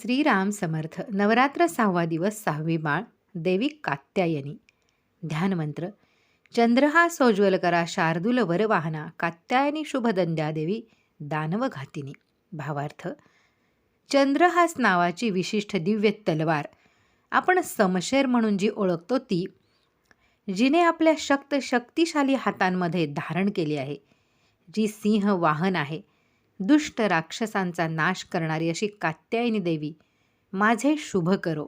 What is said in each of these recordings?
श्रीराम समर्थ नवरात्र सहावा दिवस सहावी माळ देवी कात्यायनी. ध्यानमंत्र चंद्रहा सोज्वल करा शार्दूल वरवाहना कात्यायनी शुभदंद्या देवी दानवघातिनी. भावार्थ चंद्रहास नावाची विशिष्ट दिव्य तलवार आपण समशेर म्हणून जी ओळखतो ती जिने आपल्या शक्त शक्तिशाली हातांमध्ये धारण केली आहे जी सिंह वाहन आहे दुष्ट राक्षसांचा नाश करणारी अशी कात्यायनी देवी माझे शुभ करो.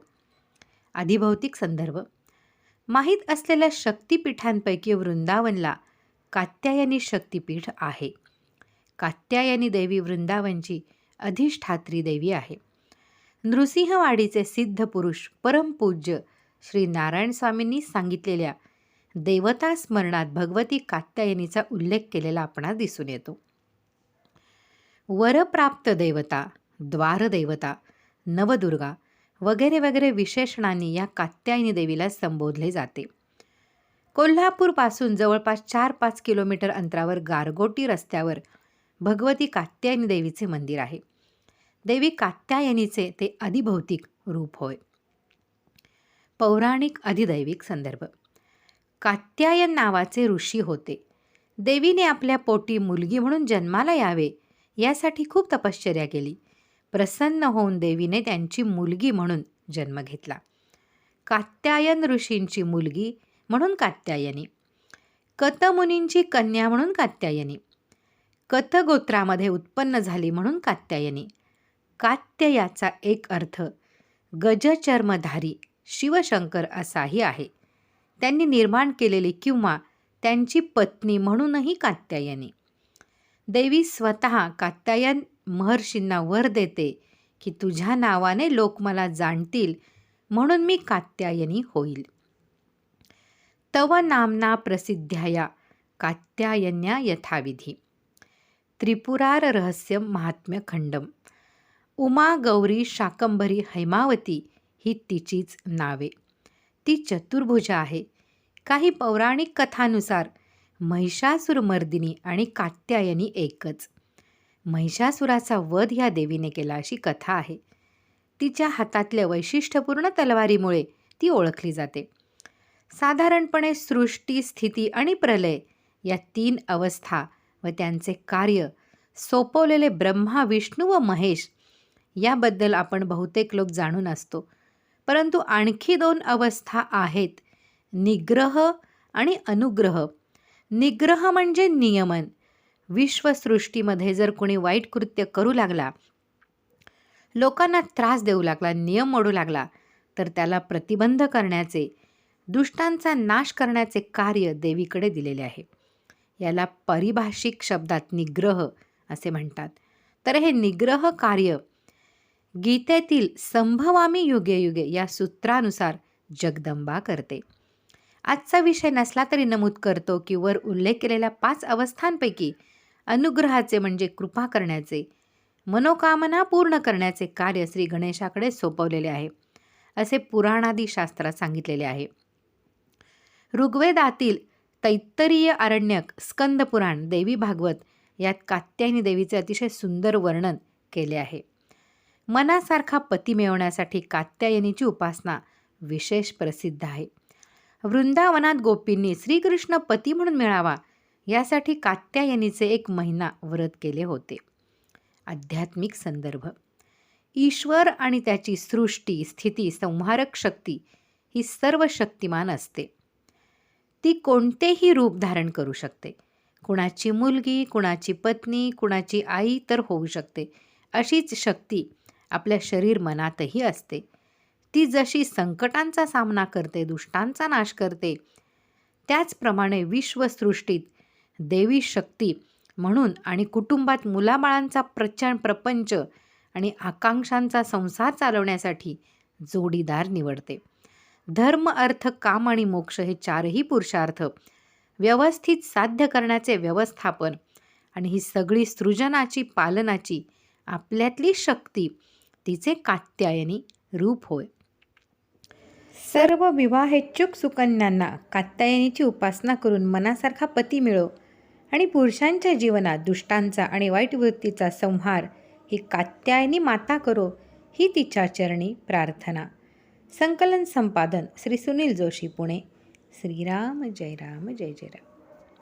अधिभौतिक संदर्भ. माहीत असलेल्या शक्तिपीठांपैकी वृंदावनला कात्यायनी शक्तिपीठ आहे. कात्यायनी देवी वृंदावनची अधिष्ठात्री देवी आहे. नृसिंहवाडीचे सिद्ध पुरुष परमपूज्य श्री नारायण स्वामींनी सांगितलेल्या देवता स्मरणात भगवती कात्यायनीचा उल्लेख केलेला आपणास दिसून येतो. वरप्राप्त देवता द्वारदेवता नवदुर्गा वगैरे वगैरे विशेषणांनी या कात्यायनी देवीला संबोधले जाते. कोल्हापूरपासून जवळपास चार पाच किलोमीटर अंतरावर गारगोटी रस्त्यावर भगवती कात्यायनी देवीचे मंदिर आहे. देवी कात्यायनीचे ते अधिभौतिक रूप होय. पौराणिक अधिदैविक संदर्भ. कात्यायन नावाचे ऋषी होते. देवीने आपल्या पोटी मुलगी म्हणून जन्माला यावे यासाठी खूप तपश्चर्या केली. प्रसन्न होऊन देवीने त्यांची मुलगी म्हणून जन्म घेतला. कात्यायन ऋषींची मुलगी म्हणून कात्यायनी. कतमुनींची कन्या म्हणून कात्यायनी. कथगोत्रामध्ये उत्पन्न झाली म्हणून कात्यायनी. कात्य याचा एक अर्थ गजचर्मधारी शिवशंकर असाही आहे. त्यांनी निर्माण केलेली किंवा त्यांची पत्नी म्हणूनही कात्यायनी. देवी स्वतः कात्यायन महर्षींना वर देते की तुझ्या नावाने लोक मला जाणतील म्हणून मी कात्यायनी होईल. तव नामना प्रसिद्ध्या कात्यायन्या यथाविधी. त्रिपुरार रहस्य महात्म्य खंडम. उमा गौरी शाकंभरी हैमावती ही तिचीच नावे. ती चतुर्भुजा आहे. काही पौराणिक कथानुसार महिषासुरमर्दिनी आणि कात्यायनी एकच. महिषासुराचा वध ह्या देवीने केला अशी कथा आहे. तिच्या हातातल्या वैशिष्ट्यपूर्ण तलवारीमुळे ती ओळखली जाते. साधारणपणे सृष्टी स्थिती आणि प्रलय या तीन अवस्था व त्यांचे कार्य सोपवलेले ब्रह्मा विष्णू व महेश याबद्दल आपण बहुतेक लोक जाणून असतो. परंतु आणखी दोन अवस्था आहेत निग्रह आणि अनुग्रह. निग्रह म्हणजे नियमन. विश्वसृष्टीमध्ये जर कोणी वाईट कृत्य करू लागला लोकांना त्रास देऊ लागला नियम मोडू लागला तर त्याला प्रतिबंध करण्याचे दुष्टांचा नाश करण्याचे कार्य देवीकडे दिलेले आहे. याला परिभाषिक शब्दात निग्रह असे म्हणतात. तर हे निग्रह कार्य गीतेतील संभवामी युगे युगे या सूत्रानुसार जगदंबा करते. आजचा विषय नसला तरी नमूद करतो की वर उल्लेख केलेल्या पाच अवस्थांपैकी अनुग्रहाचे म्हणजे कृपा करण्याचे मनोकामना पूर्ण करण्याचे कार्य श्री गणेशाकडे सोपवलेले आहे असे पुराणादी शास्त्रात सांगितलेले आहे. ऋग्वेदातील तैत्तरीय आरण्यक स्कंद पुराण देवी भागवत यात कात्यायनी देवीचे अतिशय सुंदर वर्णन केले आहे. मनासारखा पती मिळवण्यासाठी कात्यायनीची उपासना विशेष प्रसिद्ध आहे. वृंदावनात गोपींनी श्रीकृष्ण पती म्हणून मिळावा. यासाठी कात्यायनीचे एक महिना व्रत केले होते. आध्यात्मिक संदर्भ. ईश्वर आणि त्याची सृष्टी स्थिती संहारक शक्ती ही सर्व शक्तिमान असते. ती कोणतेही रूप धारण करू शकते. कुणाची मुलगी कुणाची पत्नी कुणाची आई तर होऊ शकते. अशीच शक्ती आपल्या शरीर मनातही असते. ती जशी संकटांचा सामना करते दुष्टांचा नाश करते त्याचप्रमाणे विश्वसृष्टीत देवी शक्ती म्हणून आणि कुटुंबात मुलाबाळांचा प्रचंड प्रपंच आणि आकांक्षांचा संसार चालवण्यासाठी जोडीदार निवडते. धर्म अर्थ काम आणि मोक्ष हे चारही पुरुषार्थ व्यवस्थित साध्य करण्याचे व्यवस्थापन आणि ही सगळी सृजनाची पालनाची आपल्यातली शक्ती तिचे कात्यायनी रूप होय. सर्व विवाहेच्छुक सुकन्यांना कात्यायनीची उपासना करून मनासारखा पती मिळो आणि पुरुषांच्या जीवनात दुष्टांचा आणि वाईट वृत्तीचा संहार ही कात्यायनी माता करो ही तिच्या चरणी प्रार्थना. संकलन संपादन श्री सुनील जोशी पुणे. श्रीराम जय राम जय जय राम.